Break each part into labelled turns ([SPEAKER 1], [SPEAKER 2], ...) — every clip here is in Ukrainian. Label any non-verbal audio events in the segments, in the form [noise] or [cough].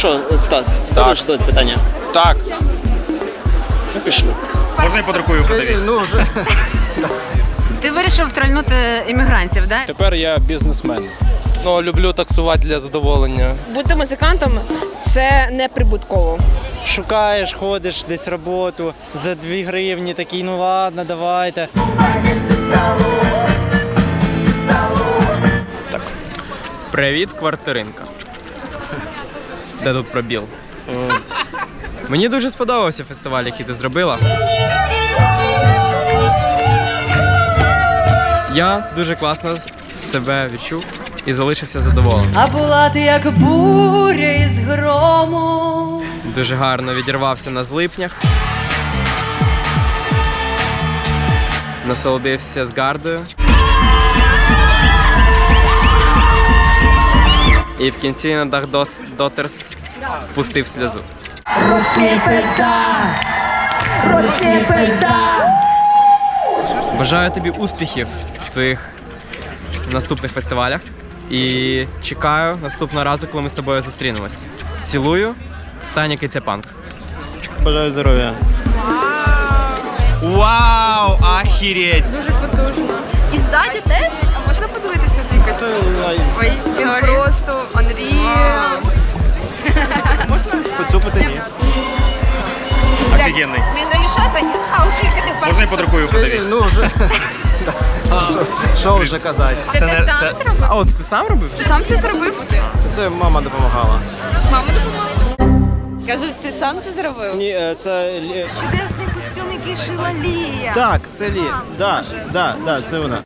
[SPEAKER 1] що, Стас, ти
[SPEAKER 2] Так.
[SPEAKER 1] будеш задавати питання?
[SPEAKER 2] Так.
[SPEAKER 1] Ну, пішли.
[SPEAKER 2] Можна я подрукую фотові?
[SPEAKER 3] Ну, вже.
[SPEAKER 4] Ти вирішив трольнути іммігрантів, да?
[SPEAKER 2] Тепер я бізнесмен. Ну, люблю таксувати для задоволення.
[SPEAKER 5] Бути музикантом це не прибутково.
[SPEAKER 3] Шукаєш, ходиш десь роботу за 2 гривні, такий, ну ладно, давайте.
[SPEAKER 6] Привіт, квартиринка. Де тут пробіл? Мені дуже сподобався фестиваль, який ти зробила. Я дуже класно себе відчув і залишився задоволений.
[SPEAKER 7] А була ти як буря із громом.
[SPEAKER 6] Дуже гарно відірвався на злипнях. Насолодився з гардою. І в кінці на Дахдос Дотерс пустив сльозу. Бажаю тобі успіхів в твоїх наступних фестивалях. І чекаю наступного разу, коли ми з тобою зустрінемось. Цілую, Саня Кицяпанк.
[SPEAKER 3] Бажаю здоров'я.
[SPEAKER 6] Вау! Ахіреть!
[SPEAKER 8] Дуже потужно. Ззаді теж а можна подивитись на твій костюм? Ой, він просто Unreal.
[SPEAKER 3] Поцупити ні.
[SPEAKER 2] Офігенний.
[SPEAKER 8] Він не лишає, а українська ти
[SPEAKER 2] Можна я подрукую фотові?
[SPEAKER 3] Ну, вже. [laughs] Що вже казати?
[SPEAKER 8] Це ти сам зробив?
[SPEAKER 6] А от ти сам робив?
[SPEAKER 8] Ти сам це зробив?
[SPEAKER 3] Це мама допомагала.
[SPEAKER 8] Мама допомагала.
[SPEAKER 7] Кажуть, ти сам це зробив?
[SPEAKER 3] Ні, е, це.
[SPEAKER 8] Чудесний костюм, який шила Лія.
[SPEAKER 3] Так, це Лі.
[SPEAKER 8] А,
[SPEAKER 3] Да, да, да, це вона.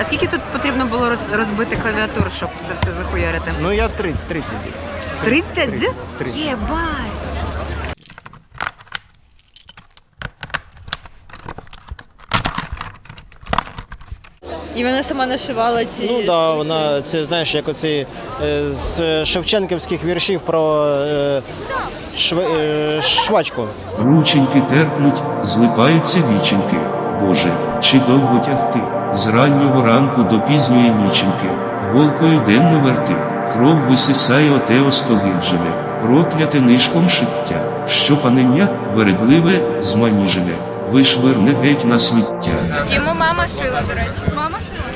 [SPEAKER 4] А скільки тут потрібно було роз- розбити клавіатур, щоб це все захуярити?
[SPEAKER 3] Ну я три- 30 десь.
[SPEAKER 4] 30?
[SPEAKER 3] 30.
[SPEAKER 4] Єбать!
[SPEAKER 7] І вона сама нашивала ці.
[SPEAKER 3] Ну да, вона це знаєш, як оці е, з шевченківських віршів про е, шв- е, швачку.
[SPEAKER 9] Рученьки терпнуть, злипаються віченьки. Боже, чи довго тягти? З раннього ранку до пізньої ніченьки. Голкою денно верти, кров висисає оте остогиджене, прокляте нишком шиття, що панення вередливе зманіжене, вишвирне геть на сміття.
[SPEAKER 8] Йому мама шила, до речі. Мама шила?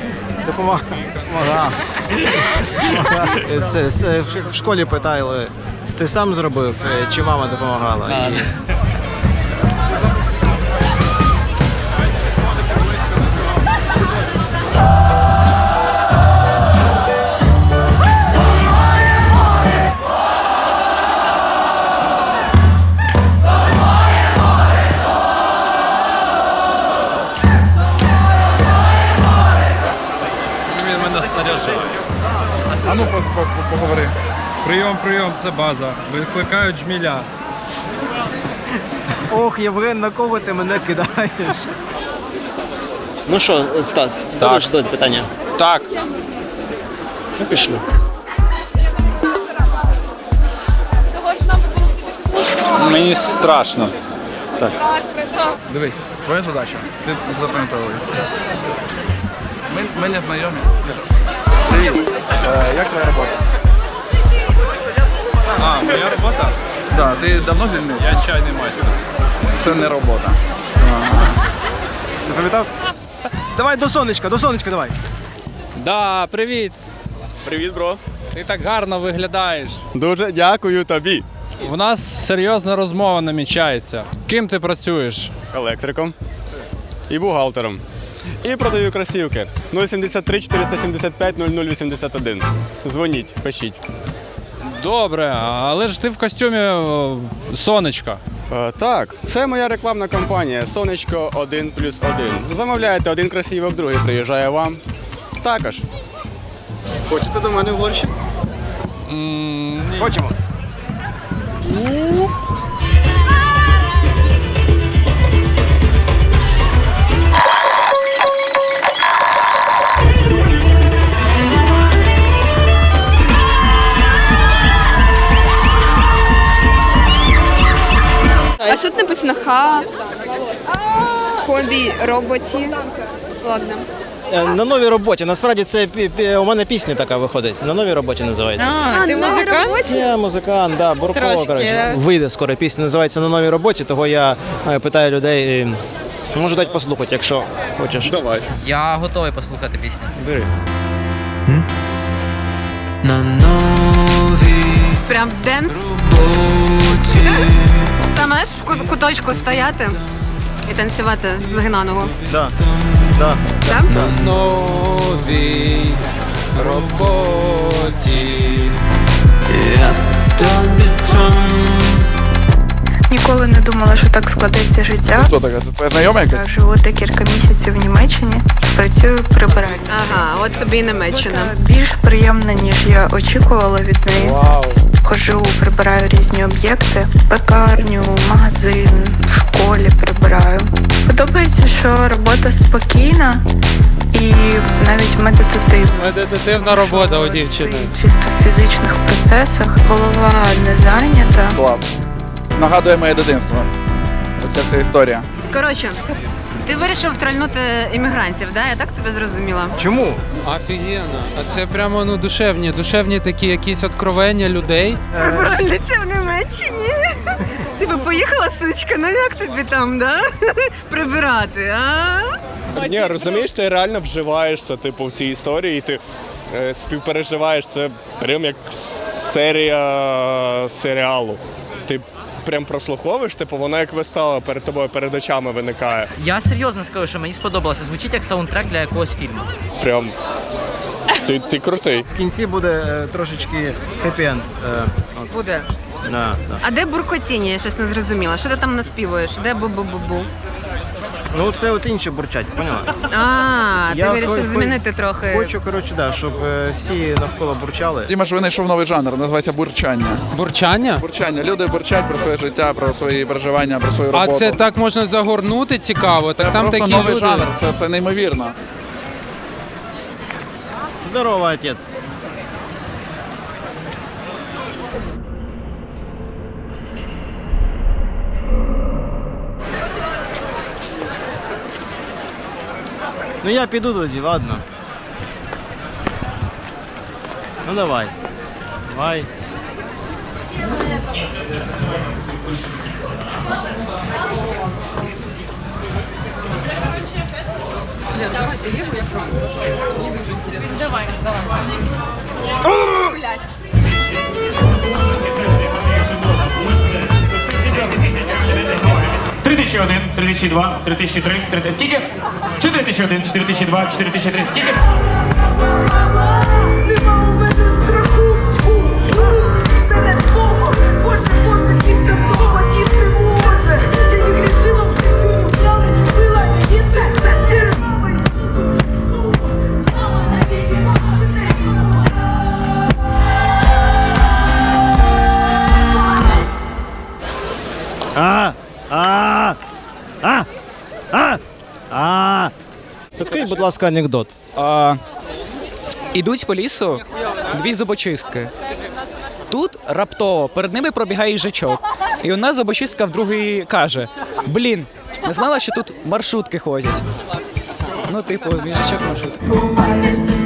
[SPEAKER 3] Допомагала. Це, це в- школі питали, ти сам зробив чи мама допомагала? І...
[SPEAKER 2] Прийом, прийом, це база. Викликають жміля.
[SPEAKER 3] Ох, Євген, на кого ти мене кидаєш?
[SPEAKER 1] Ну що, Стас, будеш задавати питання?
[SPEAKER 2] Так.
[SPEAKER 1] Ну, пішли.
[SPEAKER 2] Мені страшно.
[SPEAKER 10] Дивись, твоя задача. Слід запам'ятовувати. Ми, ми не знайомі. Привіт. Е, як твоя робота?
[SPEAKER 2] А, моя робота?
[SPEAKER 10] Да, ти давно звільнився?
[SPEAKER 2] Я чайний майстер.
[SPEAKER 10] Це не робота.
[SPEAKER 3] Запам'ятав? Давай до сонечка, до сонечка давай.
[SPEAKER 2] Да, привіт. Привіт, бро. Ти так гарно виглядаєш.
[SPEAKER 11] Дуже дякую тобі.
[SPEAKER 2] У нас серйозна розмова намічається. Ким ти працюєш?
[SPEAKER 11] Електриком і бухгалтером. І продаю кросівки 073 475 0081. Дзвоніть, пишіть.
[SPEAKER 2] Добре, але ж ти в костюмі е, сонечка.
[SPEAKER 11] Е, так, це моя рекламна кампанія Сонечко 1 плюс 1. Замовляєте один красивок, другий приїжджає вам. Також. Хочете до мене в борщ?
[SPEAKER 3] Хочемо.
[SPEAKER 8] Що тут написано? Ха. Хобі роботі. Ладно.
[SPEAKER 3] Е, На новій роботі. Насправді це пі- пі- у мене пісня така виходить. На новій роботі називається.
[SPEAKER 5] А, ти музикант?
[SPEAKER 3] Я музикант, да, Бурко,
[SPEAKER 5] Трошки,
[SPEAKER 3] коротше.
[SPEAKER 5] да.
[SPEAKER 3] Вийде скоро пісня, називається на новій роботі, того я е, питаю людей. Можу дати послухати, якщо хочеш.
[SPEAKER 12] Давай.
[SPEAKER 6] Я готовий послухати пісню.
[SPEAKER 3] Бери.
[SPEAKER 4] Прям денс. Там знаєш, в ку- куточку стояти і танцювати з Гнаного.
[SPEAKER 3] Да. Да.
[SPEAKER 4] Так?
[SPEAKER 2] Новій роботі.
[SPEAKER 13] Ніколи не думала, що так складеться життя.
[SPEAKER 10] Хто така? Твоя знайома якась?
[SPEAKER 13] Я живу декілька місяців в Німеччині, працюю прибиральницею.
[SPEAKER 4] Ага, от тобі і Німеччина.
[SPEAKER 13] Більш приємна, ніж я очікувала від неї.
[SPEAKER 2] Вау.
[SPEAKER 13] Ходжу, прибираю різні об'єкти, пекарню, магазин, в школі прибираю. Подобається, що робота спокійна і навіть медитативна.
[SPEAKER 2] Медитативна робота у дівчини.
[SPEAKER 13] Чисто в фізичних процесах голова не зайнята.
[SPEAKER 10] Клас. Нагадує моє дитинство. Оця вся історія.
[SPEAKER 4] Коротше, ти вирішив трольнути іммігрантів, да? Я так тебе зрозуміла.
[SPEAKER 3] Чому?
[SPEAKER 2] Офігенно. А це прямо ну душевні, душевні такі якісь откровення людей.
[SPEAKER 4] Прибиральниця в Німеччині. Ти би поїхала, сучка, ну як тобі там, да? Прибирати, а?
[SPEAKER 12] Ні, розумієш, ти реально вживаєшся, типу, в цій історії, і ти е, співпереживаєш це прям як серія серіалу. Ти прям прослуховуєш, типу, вона як вистава перед тобою, перед очами виникає.
[SPEAKER 6] Я серйозно скажу, що мені сподобалося. Звучить як саундтрек для якогось фільму.
[SPEAKER 12] Прям. Ти, ти крутий.
[SPEAKER 3] В кінці буде е, трошечки хеппі-енд. Е.
[SPEAKER 4] Буде.
[SPEAKER 3] Да, да.
[SPEAKER 4] А де буркотіння? Я щось не зрозуміла. Що ти там наспівуєш? Де бу-бу-бу-бу?
[SPEAKER 3] Ну це от інші бурчать, поняла?
[SPEAKER 4] А, ти
[SPEAKER 3] Я
[SPEAKER 4] вирішив змінити трохи.
[SPEAKER 3] Хочу, коротше, да, щоб е, всі навколо бурчали.
[SPEAKER 10] Діма ж винайшов новий жанр, називається бурчання.
[SPEAKER 2] Бурчання?
[SPEAKER 10] Бурчання. Люди бурчать про своє життя, про свої переживання, про свою
[SPEAKER 2] А
[SPEAKER 10] роботу.
[SPEAKER 2] це так можна загорнути цікаво.
[SPEAKER 10] Це
[SPEAKER 2] там
[SPEAKER 10] просто
[SPEAKER 2] такі
[SPEAKER 10] новий
[SPEAKER 2] люди.
[SPEAKER 10] жанр, це, це неймовірно.
[SPEAKER 3] Здорово, отець. Ну я піду тоді, ладно. Ну давай. Давай.
[SPEAKER 11] Три тисячі один, три тисячі два, три тисячі три, три тисячі... Скільки? 3001, 3002, 3003, 3003. Скільки?
[SPEAKER 13] Чи 3001, 4002, 4003. Скільки?
[SPEAKER 3] А! Будь ласка, анекдот.
[SPEAKER 1] А, ідуть по лісу дві зубочистки. Тут раптово перед ними пробігає їжачок. І одна зубочистка в другій каже: Блін, не знала, що тут маршрутки ходять. Ну, типу, їжачок маршрутки.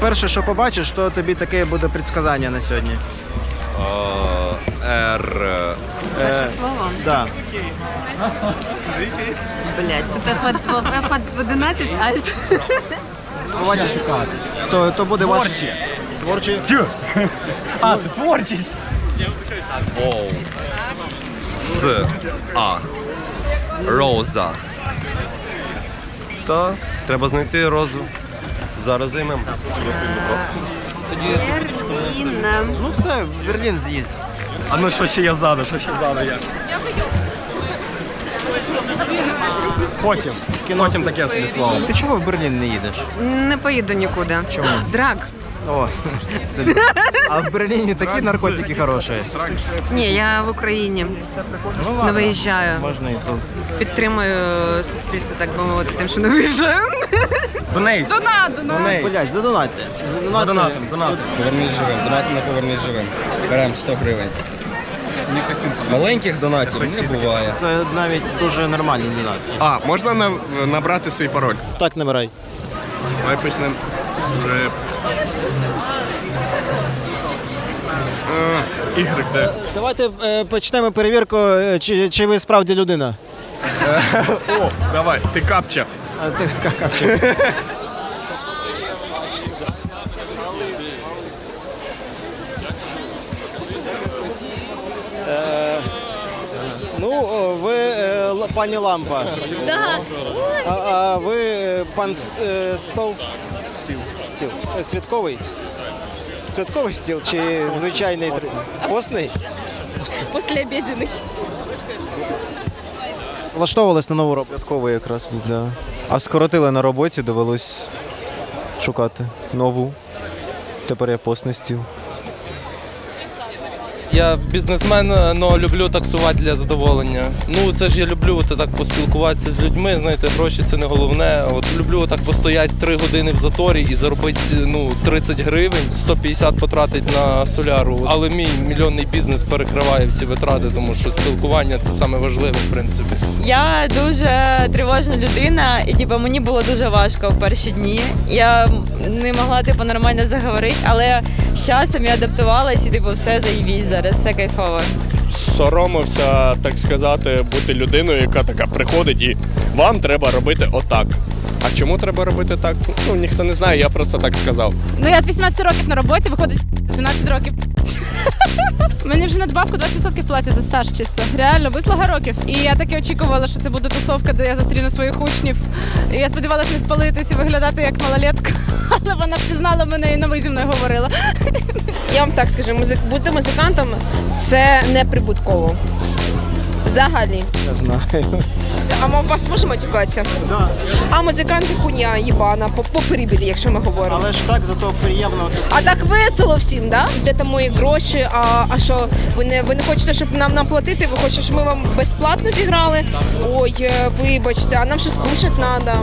[SPEAKER 3] Перше, що побачиш, то тобі таке буде предсказання на сьогодні.
[SPEAKER 6] Р.
[SPEAKER 3] Е,
[SPEAKER 4] Слово.
[SPEAKER 3] да.
[SPEAKER 4] Блять, тут F11, альт.
[SPEAKER 3] Побачиш, то, то буде ваш... Творчі.
[SPEAKER 11] А, це творчість.
[SPEAKER 6] О. С. А. Роза.
[SPEAKER 14] Та треба знайти розу. Зараз займемося.
[SPEAKER 4] Берлін.
[SPEAKER 3] Ну все, в Берлін з'їзд.
[SPEAKER 11] А ну що ще я ззаду, що ще ззаду я? Потім.
[SPEAKER 3] Кіно
[SPEAKER 11] Потім таке собі слово.
[SPEAKER 3] Ти чого в Берлін не їдеш?
[SPEAKER 4] Не поїду нікуди.
[SPEAKER 3] Чому?
[SPEAKER 4] Драк.
[SPEAKER 3] О, це... А в Берліні такі наркотики хороші.
[SPEAKER 4] Ні, я в Україні не виїжджаю.
[SPEAKER 3] Можна і тут.
[SPEAKER 4] Підтримую суспільство, так би мовити, тим, що не виїжджаю.
[SPEAKER 2] Донейт.
[SPEAKER 4] Донат, донат.
[SPEAKER 3] Блять, задонатьте.
[SPEAKER 2] За донатом, донатом. Повернись живим. Донати на повернись живим. Беремо 100 гривень. Маленьких донатів не буває.
[SPEAKER 3] Це навіть дуже нормальний донат.
[SPEAKER 12] А, можна на- набрати свій пароль?
[SPEAKER 3] Так набирай.
[SPEAKER 12] Давай почнемо. Вже... А, Ігрик, де?
[SPEAKER 3] Давайте е, почнемо перевірку, е, чи, чи ви справді людина.
[SPEAKER 12] О, давай, ти капча.
[SPEAKER 3] А ти капчик. Е, Ну, о, ви е, Л- пані Лампа.
[SPEAKER 5] Да.
[SPEAKER 3] А, а ви е, пан С- е, стол? Стіл. Стіл. Е, Святковий? Святковий стіл чи звичайний постний?
[SPEAKER 5] Післяобідний.
[SPEAKER 3] Влаштовувались на нову роботу.
[SPEAKER 15] Святковий якраз був, да. А скоротили на роботі, довелось шукати нову. Тепер я постний стіл.
[SPEAKER 16] Я бізнесмен, але люблю таксувати для задоволення. Ну це ж я люблю так поспілкуватися з людьми. Знаєте, гроші це не головне. От люблю так постояти 3 години в заторі і заробити ну 30 гривень, 150 потратити на соляру. Але мій мільйонний бізнес перекриває всі витрати, тому що спілкування це саме важливе, в принципі.
[SPEAKER 17] Я дуже тривожна людина, і типу, мені було дуже важко в перші дні. Я не могла типу, нормально заговорити, але з часом я адаптувалась і типу, все заїбісь зараз, все кайфово.
[SPEAKER 12] Соромився, так сказати, бути людиною, яка така приходить і вам треба робити отак. А чому треба робити так? Ну ніхто не знає, я просто так сказав.
[SPEAKER 17] Ну я з 18 років на роботі, виходить з 12 років. Мені вже надбавку 20% платять за стаж чисто. Реально, вислуга років. І я таки очікувала, що це буде тусовка, де я зустріну своїх учнів. І я сподівалася не спалитись і виглядати як малолетка. [laughs] Але вона впізнала мене і на ви зі мною говорила. [laughs]
[SPEAKER 5] Я вам так скажу, музик... бути музикантом це не прибутково. Взагалі.
[SPEAKER 3] Я знаю.
[SPEAKER 5] А ми вас можемо матюкатися?
[SPEAKER 3] Да.
[SPEAKER 5] А музиканти хуйня їбана, по, по прибілі, якщо ми говоримо.
[SPEAKER 3] Але ж так, зато приємно.
[SPEAKER 5] А так весело всім, да? Де там мої гроші? А, а що, ви не, ви не хочете, щоб нам, нам платити? Ви хочете, щоб ми вам безплатно зіграли? Ой, е, вибачте, а нам щось кушати треба.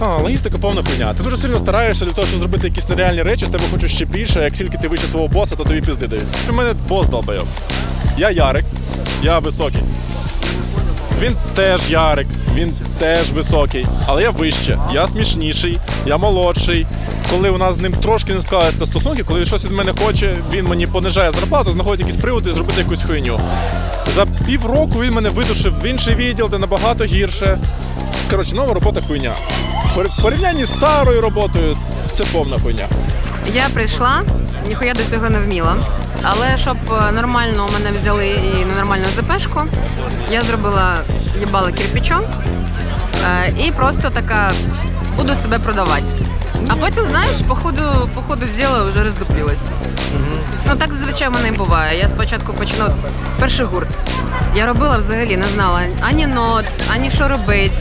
[SPEAKER 18] А, логістика повна хуйня. Ти дуже сильно стараєшся для того, щоб зробити якісь нереальні речі, з тебе хочуть ще більше. Як тільки ти вище свого боса, то тобі пізди дають. У мене бос долбайов. Я Ярик, я високий. Він теж Ярик, він теж високий, але я вище, я смішніший, я молодший. Коли у нас з ним трошки не склалися стосунки, коли він щось від мене хоче, він мені понижає зарплату, знаходить якісь приводи зробити якусь хуйню. За півроку він мене видушив в інший відділ, де набагато гірше. Коротше, нова робота хуйня. В порівнянні з старою роботою це повна хуйня.
[SPEAKER 4] Я прийшла, ніхуя до цього не вміла. Але щоб е, нормально мене взяли і на нормальну ЗПшку, я зробила їбала кирпичом е, і просто така буду себе продавати. А потім, знаєш, по ходу, по ходу діла вже роздуплілась. Ну так зазвичай мене і буває. Я спочатку починав перший гурт. Я робила взагалі, не знала ані нот, ані що робити,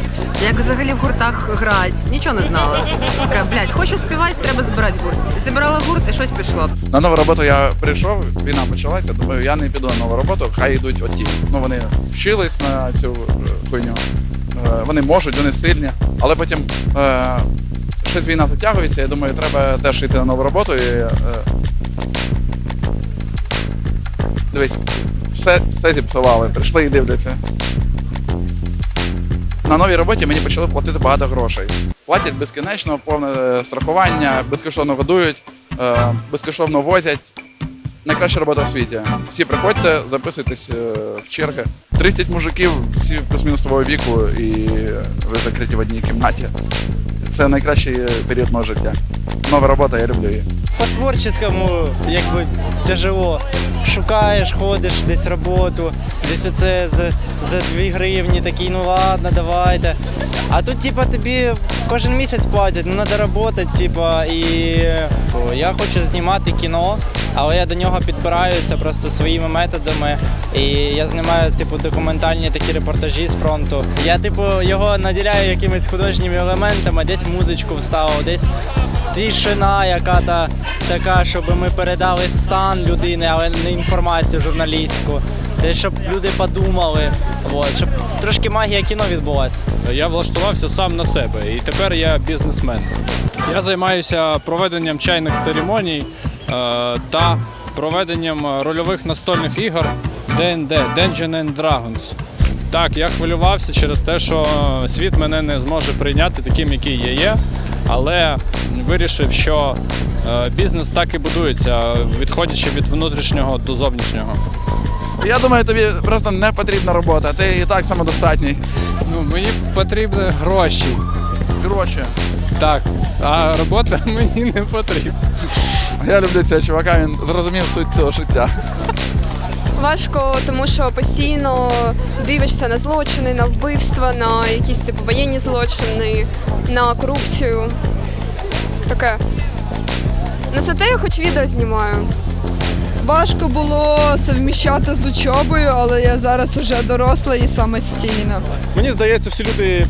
[SPEAKER 4] як взагалі в гуртах грати. Нічого не знала. Така, блядь, хочу співати, треба збирати гурт. Зібрала гурт і щось пішло.
[SPEAKER 10] На нову роботу я прийшов, війна почалася, думаю, я не піду на нову роботу, хай йдуть оті. Ну вони вчились на цю е, хуйню. Е, Вони можуть, вони сильні, але потім е, щось війна затягується, я думаю, треба теж йти на нову роботу і. Е, дивись, все, все зіпсували, прийшли і дивляться. На новій роботі мені почали платити багато грошей. Платять безкінечно, повне е, страхування, безкоштовно годують, е, безкоштовно возять. Найкраща робота в світі. Всі приходьте, записуйтесь е, в черги. 30 мужиків, всі плюс-мінус твого віку, і ви закриті в одній кімнаті. Це найкращий період мого життя. Нова робота, я люблю її.
[SPEAKER 3] По творческому якби тяжело. Шукаєш, ходиш десь роботу, десь оце за, за 2 гривні такий, ну ладно, давайте. А тут, типа, тобі кожен місяць платять, ну треба працювати, типа, і я хочу знімати кіно.
[SPEAKER 5] але я до нього підбираюся просто своїми методами. І я знімаю типу документальні такі репортажі з фронту. Я типу його наділяю якимись художніми елементами, десь музичку вставив, десь тишина, яка та така, щоб ми передали стан людини, але не інформацію журналістську. Десь щоб люди подумали, от, щоб трошки магія кіно відбулася.
[SPEAKER 2] Я влаштувався сам на себе і тепер я бізнесмен. Я займаюся проведенням чайних церемоній е, та проведенням рольових настольних ігор D&D, Dungeons and Dragons. Так, я хвилювався через те, що світ мене не зможе прийняти таким, який я є, але вирішив, що е, бізнес так і будується, відходячи від внутрішнього до зовнішнього.
[SPEAKER 10] Я думаю, тобі просто не потрібна робота, ти і так самодостатній.
[SPEAKER 2] Ну, мені потрібні гроші.
[SPEAKER 10] Гроші.
[SPEAKER 2] Так, а робота [laughs] мені не потрібна.
[SPEAKER 10] Я люблю цього чувака, він зрозумів суть цього життя.
[SPEAKER 19] Важко, тому що постійно дивишся на злочини, на вбивства, на якісь типу воєнні злочини, на корупцію. Таке. На зате я хоч відео знімаю.
[SPEAKER 8] Важко було совміщати з учобою, але я зараз вже доросла і самостійна.
[SPEAKER 18] Мені здається, всі люди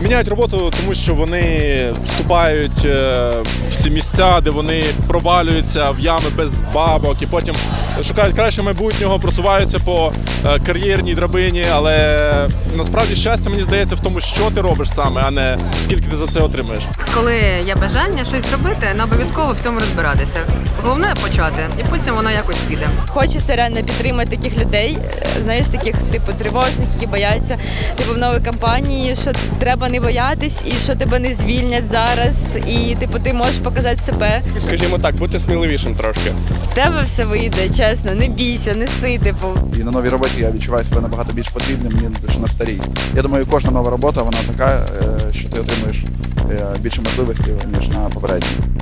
[SPEAKER 18] міняють роботу, тому що вони вступають е, в ці місця, де вони провалюються в ями без бабок, і потім шукають кращого майбутнього, просуваються по е, кар'єрній драбині. Але насправді щастя мені здається в тому, що ти робиш саме, а не скільки ти за це отримаєш.
[SPEAKER 4] Коли є бажання щось зробити, не обов'язково в цьому розбиратися. Головне почати, і потім воно якось піде.
[SPEAKER 7] Хочеться реально підтримати таких людей, е, знаєш, таких типу тривожних, які бояться типу в новій кампанії, що треба не боятись і що тебе не звільнять зараз, і типу ти можеш показати себе.
[SPEAKER 12] Скажімо так, бути сміливішим трошки.
[SPEAKER 7] В тебе все вийде, чесно, не бійся, неси, типу.
[SPEAKER 10] І на новій роботі я відчуваю себе набагато більш потрібним, ніж на старій. Я думаю, кожна нова робота вона така, е, що ти отримуєш е, більше можливостей, ніж на попередній.